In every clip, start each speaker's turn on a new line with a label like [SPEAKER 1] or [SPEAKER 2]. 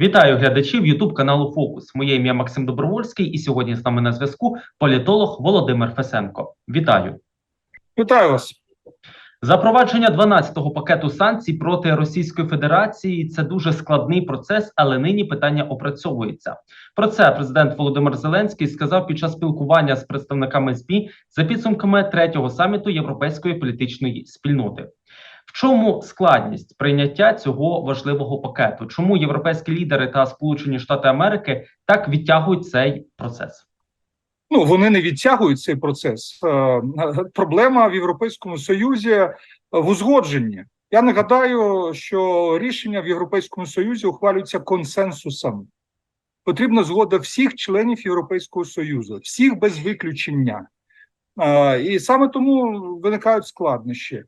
[SPEAKER 1] Вітаю глядачів Ютуб каналу Фокус. Моє ім'я Максим Добровольський, і сьогодні з нами на зв'язку політолог Володимир Фесенко. Вітаю!
[SPEAKER 2] Вітаю вас.
[SPEAKER 1] Запровадження 12-го пакету санкцій проти Російської Федерації це дуже складний процес, але нині питання опрацьовується. Про це президент Володимир Зеленський сказав під час спілкування з представниками ЗМІ за підсумками третього саміту Європейської політичної спільноти. В чому складність прийняття цього важливого пакету? Чому європейські лідери та Сполучені Штати Америки так відтягують цей процес?
[SPEAKER 2] Ну вони не відтягують цей процес. Е, Проблема в Європейському Союзі в узгодженні. Я нагадаю, що рішення в Європейському Союзі ухвалюються консенсусом. Потрібна згода всіх членів Європейського Союзу, всіх без виключення. Е, І саме тому виникають складнощі.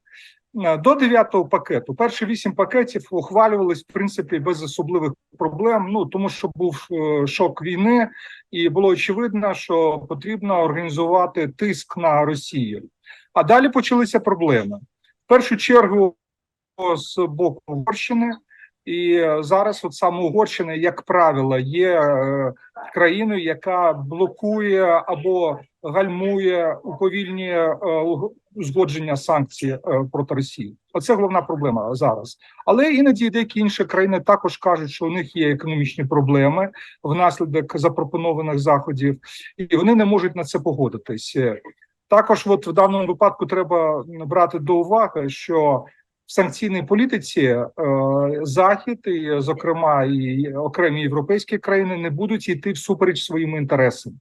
[SPEAKER 2] Е, До дев'ятого пакету перші вісім пакетів ухвалювались в принципі без особливих проблем. Ну тому що був е, шок війни, і було очевидно, що потрібно організувати тиск на Росію. А далі почалися проблеми. В першу чергу з боку Угорщини, і е, зараз, от саме Угорщина, як правило, є е, країною, яка блокує або гальмує уповільнює е, узгодження санкцій проти Росії. Оце головна проблема зараз. Але іноді деякі інші країни також кажуть, що у них є економічні проблеми внаслідок запропонованих заходів, і вони не можуть на це погодитись. Також, от в даному випадку, треба брати до уваги, що санкційній політиці е, захід, і, зокрема, і окремі європейські країни, не будуть йти всупереч своїм інтересам.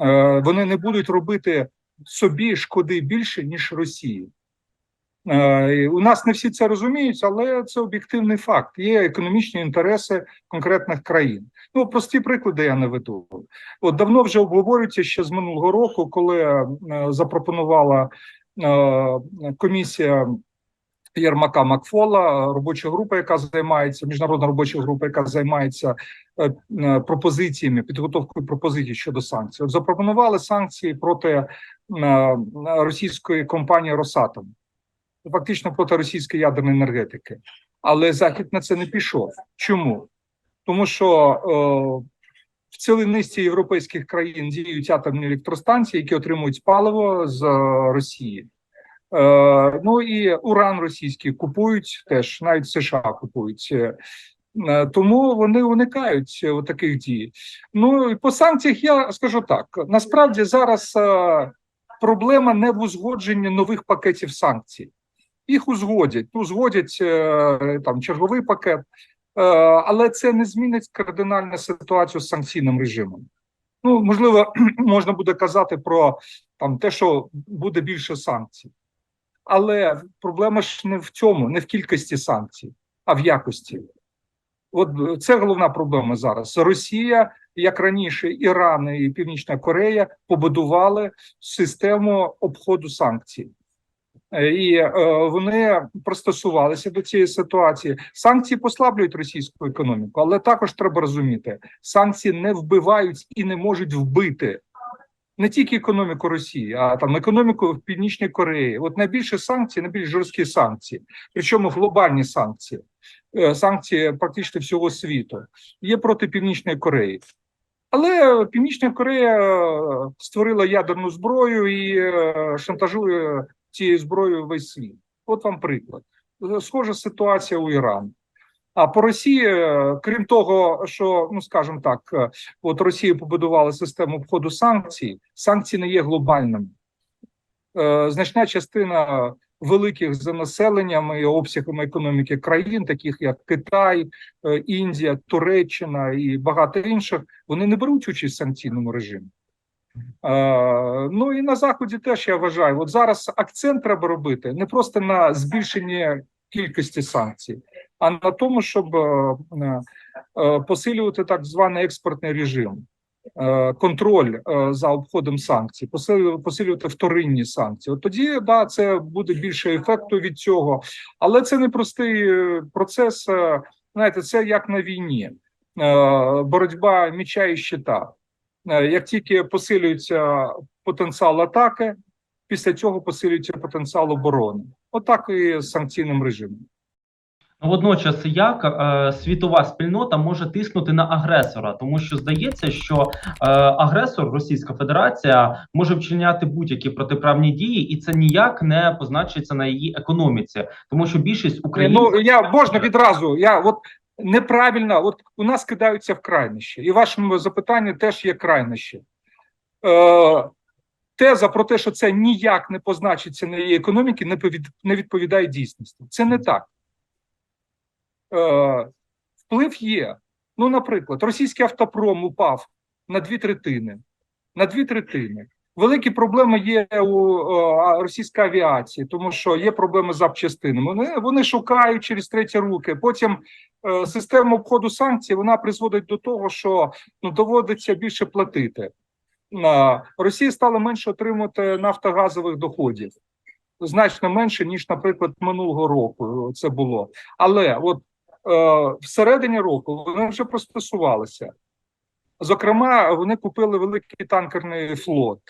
[SPEAKER 2] Е, вони не будуть робити собі шкоди більше ніж Росії. Е, У нас не всі це розуміють, але це об'єктивний факт. Є економічні інтереси конкретних країн. Ну, прості приклади я наведу. От давно вже обговорюється ще з минулого року, коли запропонувала комісія Єрмака Макфола, робоча група, яка займається, міжнародна робоча група, яка займається е, е, пропозиціями, підготовкою пропозицій щодо санкцій. От запропонували санкції проти е, російської компанії Росатом, фактично проти російської ядерної енергетики. Але Захід на це не пішов. Чому? Тому що е, в цілій низці європейських країн діють атомні електростанції, які отримують паливо з Росії. Е, ну і уран російський купують теж, навіть США купують. Е, Тому вони уникають е, таких дій. Ну і по санкціях я скажу так: насправді зараз проблема не в узгодженні нових пакетів санкцій. Їх узгодять, узгодять е, там черговий пакет, але це не змінить кардинальну ситуацію з санкційним режимом. Ну можливо, можна буде казати про там те, що буде більше санкцій. Але проблема ж не в цьому, не в кількості санкцій, а в якості. От це головна проблема зараз. Росія, як раніше, Іран і Північна Корея побудували систему обходу санкцій. Е, І е, вони пристосувалися до цієї ситуації. Санкції послаблюють російську економіку, але також треба розуміти, санкції не вбивають і не можуть вбити не тільки економіку Росії, а там економіку в Північній Кореї. От найбільше санкції, найбільш жорсткі санкції, причому глобальні санкції, е, санкції практично всього світу, є проти Північної Кореї. Але Північна Корея е, створила ядерну зброю і е, шантажує цією зброєю весь світ. От вам приклад. Схожа ситуація у Ірані. А по Росії, е, крім того, що ну скажімо так, е, от Росія побудувала систему обходу санкцій, санкції не є глобальними. Е, Значна частина великих за населенням і обсягами економіки країн, таких як Китай, Індія, Туреччина і багато інших, вони не беруть участь в санкційному режимі. Ну і на заході теж я вважаю, от зараз акцент треба робити не просто на збільшенні кількості санкцій, а на тому, щоб е, е, посилювати так званий експортний режим, е, контроль е, за обходом санкцій, посилювати, вторинні санкції. От тоді да, це буде більше ефекту від цього, але це не простий е, процес. е, Знаєте, це як на війні, е, боротьба міча і щита. Е, Як тільки посилюється потенціал атаки, після цього посилюється потенціал оборони. Отак і з санкційним режимом.
[SPEAKER 1] Водночас, як е, світова спільнота може тиснути на агресора, тому що здається, що е, агресор Російська Федерація може вчиняти будь-які протиправні дії, і це ніяк не позначиться на її економіці, тому що більшість українців
[SPEAKER 2] Ну я можна відразу. Я от неправильно, от у нас кидаються в крайнощі, і вашому запитанні теж є крайнощі. Е, теза про те, що це ніяк не позначиться на її економіці, не відповідає дійсності. Це не так. Е, вплив є. Ну, наприклад, російський автопром упав на дві третини. На дві третини. Великі проблеми є у е, російській авіації, тому що є проблеми з запчастинами. Вони, вони шукають через треті руки. Потім е, система обходу санкцій вона призводить до того, що ну, доводиться більше платити. Е, Росія стала менше отримувати нафтогазових доходів, значно менше ніж, наприклад, минулого року це було. Але от е, всередині року вони вже пристосувалися. Зокрема, вони купили великий танкерний флот.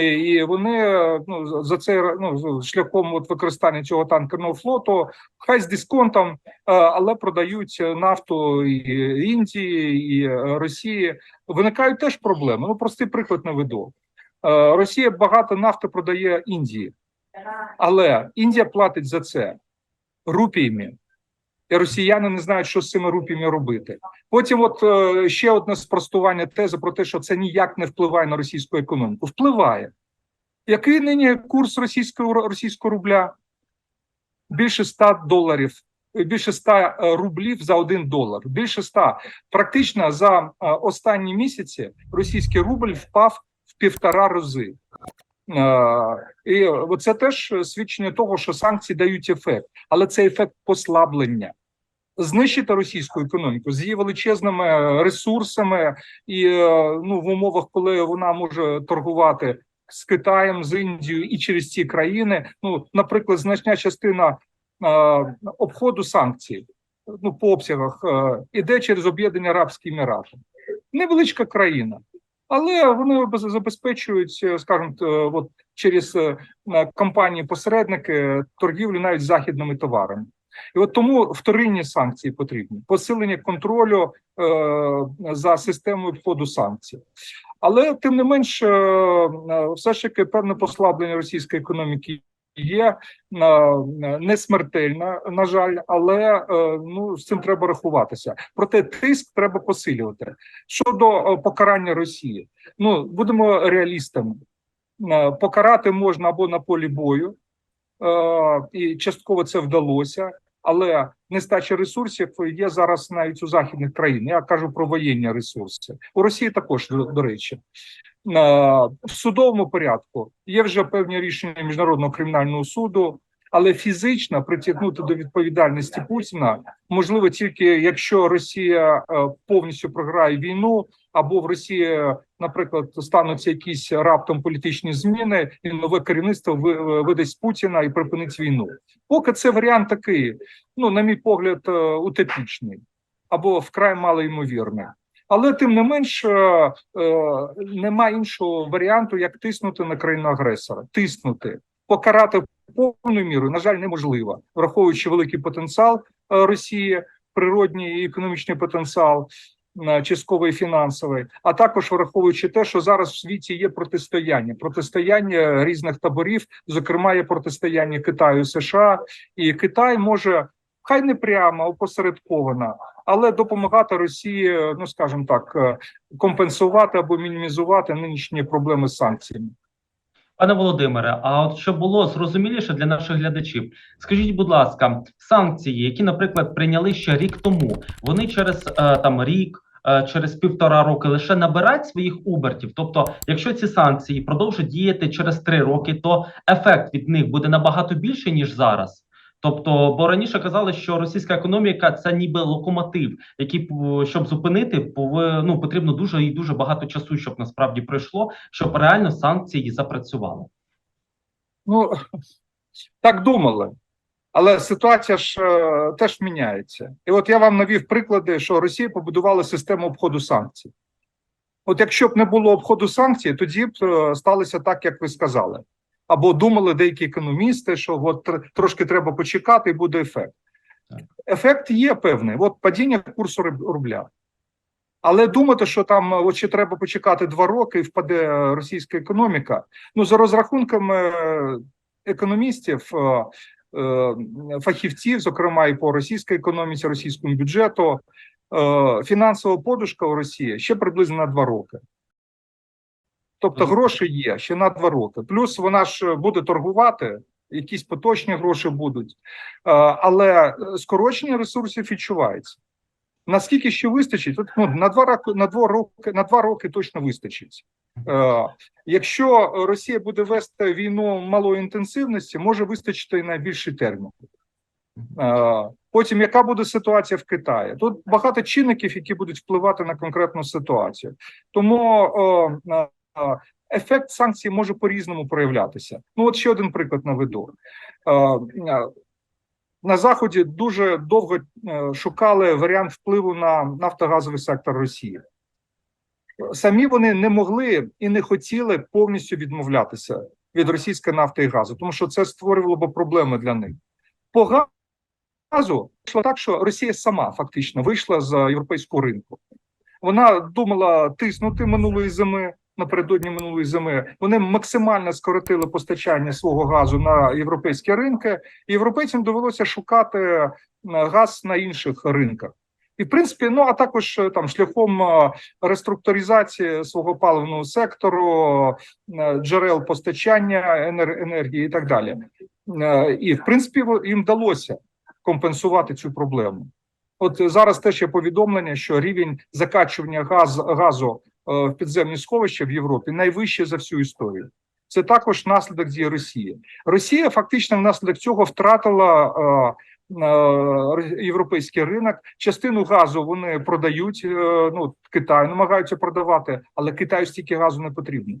[SPEAKER 2] І вони е, ну, за цей ну, шляхом от використання цього танкерного флоту, хай з дисконтом, е, але продають нафту і Індії і е, Росії. Виникають теж проблеми. Ну, простий приклад наведу. Е, Росія багато нафти продає Індії, але Індія платить за це рупіями. Росіяни не знають, що з цими рупіями робити. Потім, от е, ще одне спростування тези про те, що це ніяк не впливає на російську економіку. Впливає. Який нині курс російського російського рубля? Більше 100 доларів, більше 100 е, рублів за один долар. Більше 100. Практично за е, останні місяці російський рубль впав в півтора рази. І це теж свідчення того, що санкції дають ефект, але це ефект послаблення. Знищити російську економіку з її величезними ресурсами, і е, ну в умовах, коли вона може торгувати з Китаєм, з Індією і через ці країни. Ну, наприклад, значна частина е, обходу санкцій ну по обсягах е, іде через Об'єднані Арабські Емірати. Невеличка країна, але вони без- забезпечують, е, скажімо, е, от через е, компанії-посередники торгівлю навіть західними товарами. І от тому вторинні санкції потрібні посилення контролю е, за системою обходу санкцій. Але тим не менш, е, е, все ж таки певне послаблення російської економіки є е, не смертельна, на жаль, але е, ну з цим треба рахуватися. Проте тиск треба посилювати. Щодо покарання Росії, ну будемо реалістами. Покарати можна або на полі бою, і частково це вдалося. Але нестача ресурсів є зараз навіть у західних країн. Я кажу про воєнні ресурси. У Росії також до, до речі. Е, В судовому порядку є вже певні рішення міжнародного кримінального суду, але фізично притягнути до відповідальності Путіна можливо тільки якщо Росія е, повністю програє війну, або в Росії, наприклад, стануться якісь раптом політичні зміни, і нове керівництво ви- видасть Путіна і припинить війну. Поки це варіант такий, ну на мій погляд, е, утопічний або вкрай малоймовірний. Але тим не менш, е, е, нема іншого варіанту, як тиснути на країну агресора. Тиснути, покарати повною мірою, на жаль, неможливо, враховуючи великий потенціал е, Росії, природній і економічний потенціал. е, Частковий фінансовий, а також враховуючи те, що зараз в світі є протистояння, протистояння різних таборів, зокрема, є протистояння Китаю США, і Китай може хай не прямо опосередковано, але допомагати Росії, ну скажімо так, е, компенсувати або мінімізувати нинішні проблеми з санкціями.
[SPEAKER 1] Пане Володимире, а от щоб було зрозуміліше для наших глядачів, скажіть, будь ласка, санкції, які, наприклад, прийняли ще рік тому, вони через е, там рік, е, через півтора роки лише набирають своїх обертів. Тобто, якщо ці санкції продовжать діяти через три роки, то ефект від них буде набагато більший ніж зараз. Тобто, бо раніше казали, що російська економіка це ніби локомотив, який щоб зупинити, пови- ну, потрібно дуже і дуже багато часу, щоб насправді пройшло, щоб реально санкції запрацювали.
[SPEAKER 2] Ну так думали, але ситуація ж е, теж міняється. І от я вам навів приклади, що Росія побудувала систему обходу санкцій. От якщо б не було обходу санкцій, тоді б е, сталося так, як ви сказали. Або думали деякі економісти, що от трошки треба почекати, і буде ефект. Ефект є певний. От падіння курсу рубля. Але думати, що там е, от ще треба почекати два роки і впаде е, російська економіка. Ну за розрахунками е, економістів, фахівців, зокрема і по російській економіці, російському бюджету, фінансова подушка у Росії ще приблизно на два роки. Тобто гроші є ще на два роки. Плюс вона ж буде торгувати, якісь поточні гроші будуть, Е, але е, скорочення ресурсів відчувається. Наскільки ще вистачить? От, ну, на два роки на два роки на два роки точно вистачить. Е, якщо Росія буде вести війну малої інтенсивності, може вистачити і на більший термін. Е, Потім, яка буде ситуація в Китаї? Тут багато чинників, які будуть впливати на конкретну ситуацію. Тому е, е, е, ефект санкцій може по-різному проявлятися. Ну, от ще один приклад наведу. На заході дуже довго е, шукали варіант впливу на нафтогазовий сектор Росії. Самі вони не могли і не хотіли повністю відмовлятися від російської нафти і газу, тому що це створювало б проблеми для них. По газу йшло так, що Росія сама фактично вийшла з європейського ринку. Вона думала тиснути минулої зими. Напередодні минулої зими вони максимально скоротили постачання свого газу на європейські ринки, і європейцям довелося шукати е, газ на інших ринках. І в принципі, ну а також е, там шляхом е, реструктуризації свого паливного сектору, джерел постачання енергії і так далі. І в принципі, їм вдалося компенсувати цю проблему. От зараз теж є повідомлення, що рівень закачування газ, газу в підземні сховища в Європі найвищий за всю історію. Це також наслідок дії Росії. Росія фактично внаслідок цього втратила е, е, європейський ринок. Частину газу вони продають. Е, ну Китай намагаються продавати, але Китаю стільки газу не потрібно.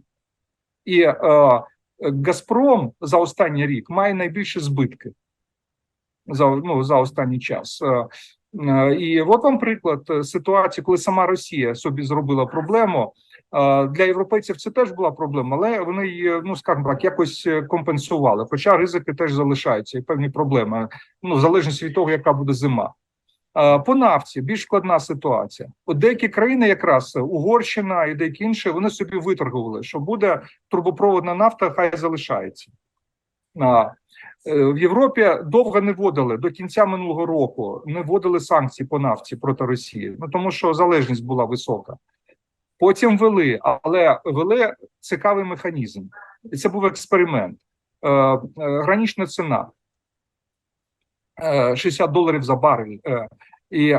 [SPEAKER 2] І е, Газпром за останній рік має найбільші збитки за ну за останній час. Е, І от вам приклад е, ситуації, коли сама Росія собі зробила проблему. Е, Для європейців це теж була проблема, але вони її, ну скажімо так, якось компенсували. Хоча ризики теж залишаються і певні проблеми, ну в залежності від того, яка буде зима. По нафті більш складна ситуація. От деякі країни, якраз Угорщина і деякі інші, вони собі виторгували, що буде трубопроводна нафта, хай залишається. Е, В Європі довго не вводили до кінця минулого року, не вводили санкції по нафті проти Росії, ну тому що залежність була висока. Потім вели, але вели цікавий механізм. І це був експеримент. Е, е, Гранічна ціна е, 60 доларів за барель. І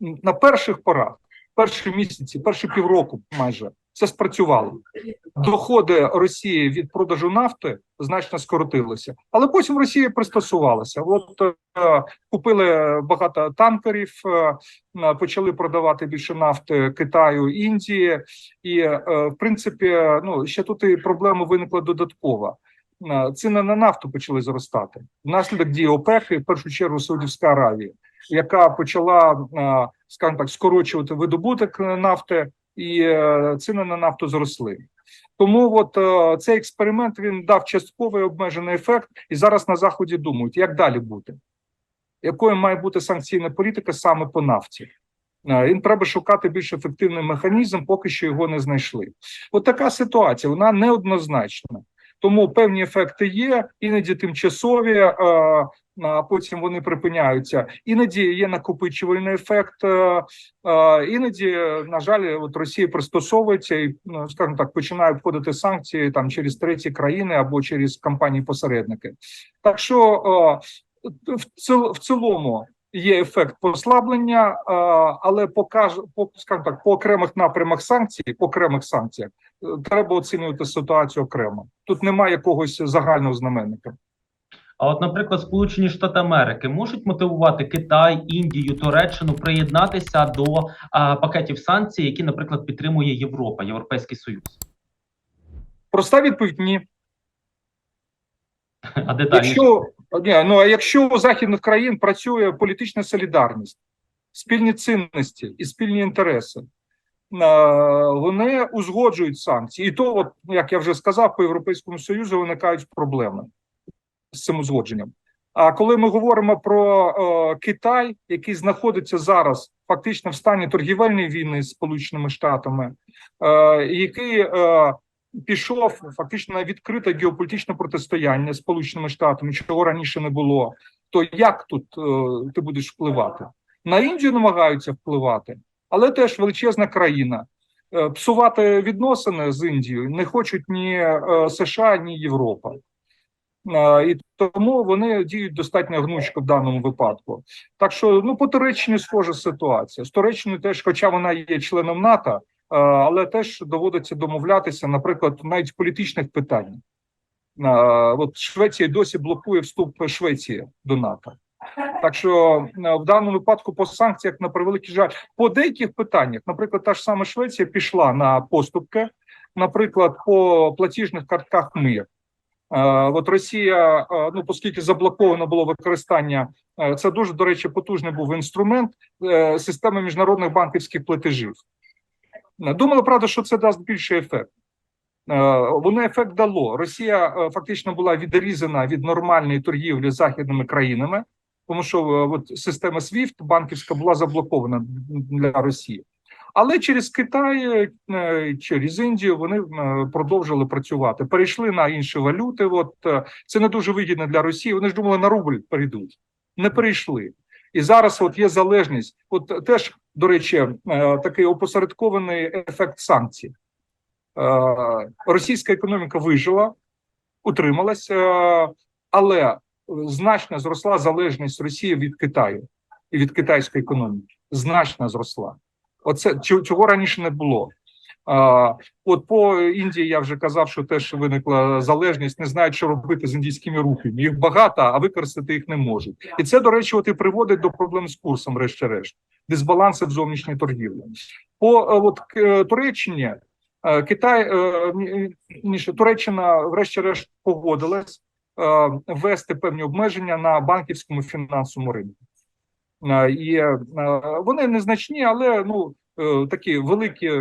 [SPEAKER 2] на перших порах, перші місяці, перші півроку майже це спрацювало. Доходи Росії від продажу нафти значно скоротилися, але потім Росія пристосувалася. От е, купили багато танкерів, е, почали продавати більше нафти Китаю, Індії, і е, в принципі, ну ще тут і проблема виникла додаткова. Е, Ціни на нафту почали зростати внаслідок дії ОПЕК, і в першу чергу Саудівська Аравія, яка почала, е, скажімо так, скорочувати видобуток нафти, і е, ціни на нафту зросли. Тому от е, цей експеримент він дав частковий обмежений ефект, і зараз на заході думають, як далі бути, якою має бути санкційна політика саме по нафті. Е, Їм треба шукати більш ефективний механізм, поки що його не знайшли. От така ситуація, вона неоднозначна. Тому певні ефекти є, іноді тимчасові, е, а потім вони припиняються. Іноді є накопичувальний ефект. е, е, Іноді, на жаль, от Росія пристосовується і, ну, скажімо так, починає обходити санкції там через треті країни або через компанії-посередники. Так що в цілому є ефект послаблення, але покаже по скажімо так, по окремих напрямах санкцій, по окремих санкціях е, треба оцінювати ситуацію окремо. Тут немає якогось загального знаменника.
[SPEAKER 1] А от, наприклад, Сполучені Штати Америки можуть мотивувати Китай, Індію, Туреччину приєднатися до а, пакетів санкцій, які, наприклад, підтримує Європа, Європейський Союз.
[SPEAKER 2] Проста відповідь ні.
[SPEAKER 1] А детальніше?
[SPEAKER 2] Якщо ні, ну а якщо у західних країн працює політична солідарність, спільні цінності і спільні інтереси, вони узгоджують санкції, і то, от як я вже сказав, по європейському союзу виникають проблеми з цим узгодженням. А коли ми говоримо про е, Китай, який знаходиться зараз фактично в стані торгівельної війни з Сполученими Штатами, е, який е, пішов фактично на відкрите геополітичне протистояння з Сполученими Штатами, чого раніше не було, то як тут е, ти будеш впливати? На Індію намагаються впливати, але теж величезна країна. Е, Псувати відносини з Індією не хочуть ні е, США, ні Європа. Е, І тому вони діють достатньо гнучко в даному випадку. Так що ну по Туреччині схожа ситуація. З Туреччиною теж, хоча вона є членом НАТО, але теж доводиться домовлятися, наприклад, навіть політичних питаннях. Е, От Швеція досі блокує вступ Швеції до НАТО. Так що е, в даному випадку по санкціях на превеликий жаль, по деяких питаннях, наприклад, та ж сама Швеція пішла на поступки, наприклад, по платіжних картках мир. Е, От Росія, е, ну оскільки заблоковано було використання, е, це дуже до речі, потужний був інструмент е, системи міжнародних банківських платежів. Е, Думали, правда, що це дасть більший ефект. Е, Воно ефект дало. Росія е, фактично була відрізана від нормальної торгівлі з західними країнами, тому що от система SWIFT банківська була заблокована для Росії. Але через Китай, через Індію вони продовжили працювати. Перейшли на інші валюти. От це не дуже вигідно для Росії. Вони ж думали на рубль перейдуть, не перейшли. І зараз от є залежність. От теж, до речі, е, такий опосередкований ефект санкцій. Е, Російська економіка вижила, утрималася, е, але значно зросла залежність Росії від Китаю і від китайської економіки. Значно зросла. Оце чого раніше не було. От по Індії я вже казав, що теж виникла залежність, не знають, що робити з індійськими рухами. Їх багато, а використати їх не можуть. І це, до речі, от і приводить до проблем з курсом, врешті-решт, дисбаланси в зовнішній торгівлі. По е, от, к- Туреччині е, Китай е, ні- ніж Туреччина, врешті-решт, погодилась е, ввести певні обмеження на банківському фінансовому ринку. Е, І е, вони незначні, але ну е, такі великі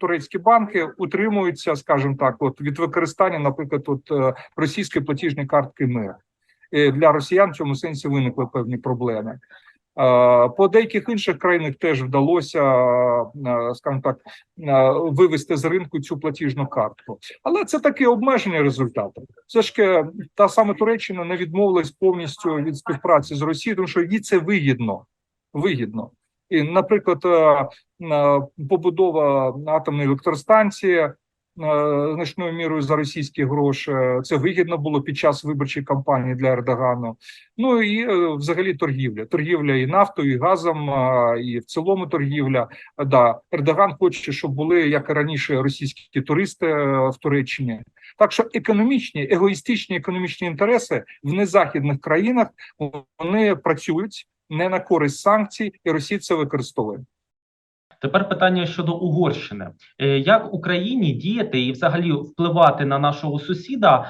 [SPEAKER 2] турецькі банки утримуються, скажімо так, от від використання, наприклад, от е, російської платіжної картки МИР. Для росіян в цьому сенсі виникли певні проблеми. Е, По деяких інших країнах теж вдалося, е, скажімо так, е, вивести з ринку цю платіжну картку. Але це таке обмеження результату. Все ж та саме Туреччина не відмовилась повністю від співпраці з Росією, тому що їй це вигідно. Вигідно. І, наприклад, е, е, побудова атомної електростанції е, значною мірою за російські гроші. Це вигідно було під час виборчої кампанії для Ердогану. Ну і взагалі торгівля. Торгівля і нафтою, і газом, і в цілому торгівля. Да, Ердоган хоче, щоб були як і раніше російські туристи в Туреччині. Так що економічні, егоїстичні економічні інтереси в незахідних країнах вони працюють не на користь санкцій, і Росія це використовує.
[SPEAKER 1] Тепер питання щодо Угорщини. Е, Як Україні діяти і взагалі впливати на нашого сусіда,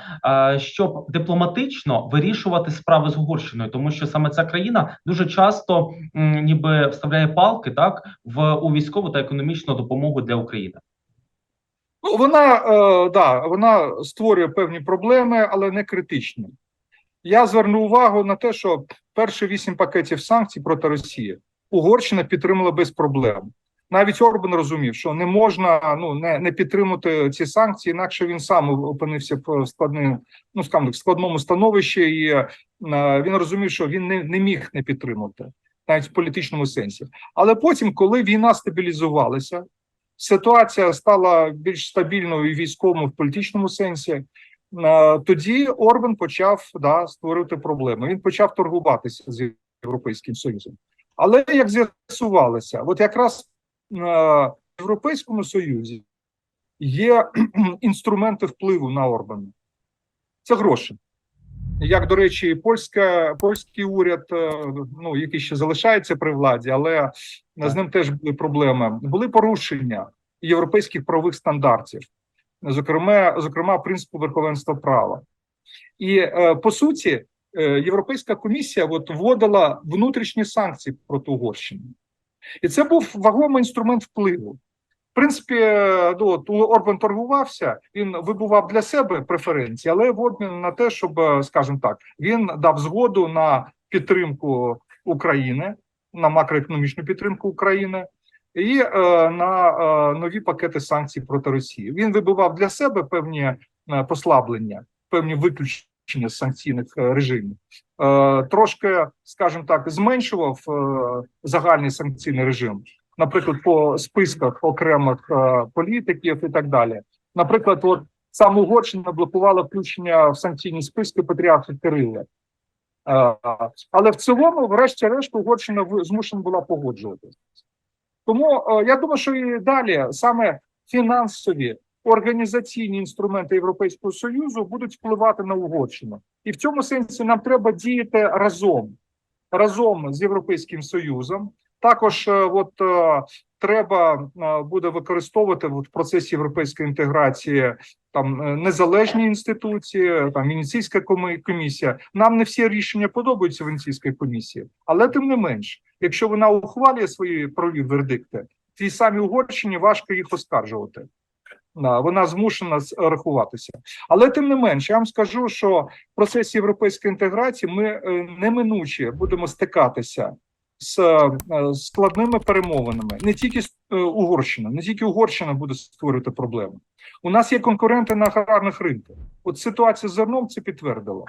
[SPEAKER 1] е, щоб дипломатично вирішувати справи з Угорщиною, тому що саме ця країна дуже часто ніби вставляє палки так в у військову та економічну допомогу для України.
[SPEAKER 2] Ну, вона е, да, вона створює певні проблеми, але не критичні. Я зверну увагу на те, що перші вісім пакетів санкцій проти Росії Угорщина підтримала без проблем. Навіть Орбан розумів, що не можна ну не, не підтримати ці санкції, інакше він сам опинився в складному, ну скажімо так, складному становищі, і е, він розумів, що він не, не міг не підтримати навіть в політичному сенсі. Але потім, коли війна стабілізувалася, ситуація стала більш стабільною і військовому в політичному сенсі. Е, Тоді Орбан почав да, створювати проблеми. Він почав торгуватися з Європейським Союзом. Але як з'ясувалося, от якраз е, в Європейському Союзі є інструменти впливу на Орбана. Це гроші. Як, до речі, польська, польський уряд, е, ну який ще залишається при владі, але з ним теж були проблеми. Були порушення європейських правових стандартів, зокрема, зокрема, принципу верховенства права. І е, по суті, е, Європейська комісія от вводила внутрішні санкції проти Угорщини, і це був вагомий інструмент впливу. В принципі, е, ну, от Орбан торгувався, він вибував для себе преференції, але в обмін на те, щоб, скажімо так, він дав згоду на підтримку України, на макроекономічну підтримку України і е, на е, нові пакети санкцій проти Росії. Він вибивав для себе певні е, послаблення, певні виключення з санкційних е, режимів. Е, трошки, скажімо так, зменшував загальний санкційний режим наприклад, по списках окремих політиків і так далі. Наприклад, от сам Угорщина блокувала включення в санкційні списки патріарха Кирила. Але в цілому, врешті-решт, Угорщина змушена була погоджуватися. Тому е, я думаю, що і далі саме фінансові організаційні інструменти Європейського Союзу будуть впливати на Угорщину. І в цьому сенсі нам треба діяти разом, разом з Європейським Союзом. Також е, от е, треба е, буде використовувати в процесі європейської інтеграції там незалежні інституції, там Венеційська комісія. Нам не всі рішення подобаються Венеційської комісії, але тим не менш, якщо вона ухвалює свої правові вердикти, тій самій Угорщині важко їх оскаржувати. Вона змушена рахуватися, але тим не менш, я вам скажу, що в процесі європейської інтеграції ми неминуче будемо стикатися з е, складними перемовинами. Не тільки з- е, Угорщина, не тільки Угорщина буде створювати проблеми. У нас є конкуренти на аграрних ринках. От ситуація з зерном це підтвердила.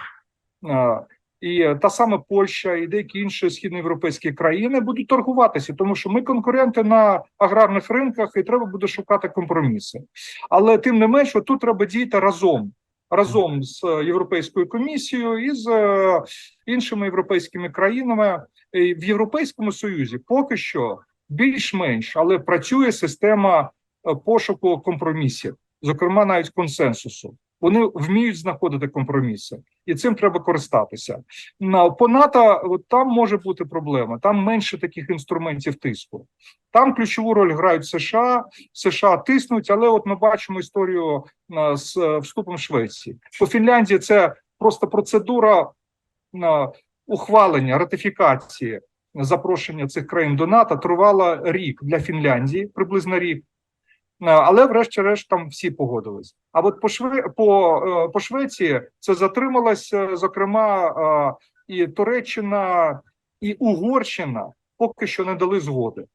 [SPEAKER 2] Е, І та сама Польща і деякі інші східноєвропейські країни будуть торгуватися, тому що ми конкуренти на аграрних ринках, і треба буде шукати компроміси. Але тим не менш, тут треба діяти разом, разом з Європейською комісією і з іншими європейськими країнами. В Європейському Союзі поки що більш-менш, але працює система е, пошуку компромісів, зокрема навіть консенсусу. Вони вміють знаходити компроміси, і цим треба користатися. По НАТО от там може бути проблема. Там менше таких інструментів тиску. Там ключову роль грають США. США тиснуть, але от ми бачимо історію е, з е, вступом Швеції. По Фінляндії це просто процедура ухвалення ратифікації запрошення цих країн до НАТО тривала рік для Фінляндії, приблизно рік. Е, Але, врешті-решт, там всі погодились. А от по Шве... по, е, по Швеції це затрималося, зокрема, е, і Туреччина, і Угорщина поки що не дали згоди.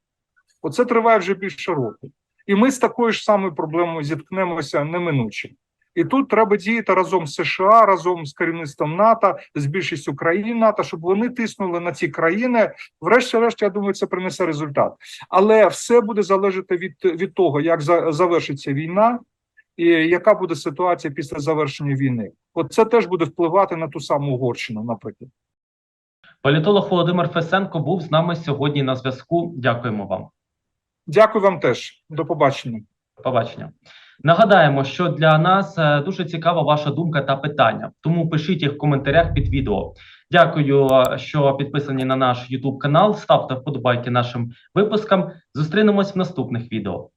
[SPEAKER 2] Оце триває вже більше року. І ми з такою ж самою проблемою зіткнемося неминуче. І тут треба діяти разом з США, разом з керівництвом НАТО, з більшістю країн НАТО, щоб вони тиснули на ці країни. Врешті-решт, я думаю, це принесе результат. Але все буде залежати від, від того, як за, завершиться війна, і яка буде ситуація після завершення війни. От це теж буде впливати на ту саму Угорщину, наприклад.
[SPEAKER 1] Політолог Володимир Фесенко був з нами сьогодні на зв'язку. Дякуємо вам.
[SPEAKER 2] Дякую вам теж. До побачення.
[SPEAKER 1] До Побачення. Нагадаємо, що для нас е, дуже цікава ваша думка та питання. Тому пишіть їх в коментарях під відео. Дякую, е, що підписані на наш YouTube канал. Ставте вподобайки нашим випускам. Зустрінемось в наступних відео.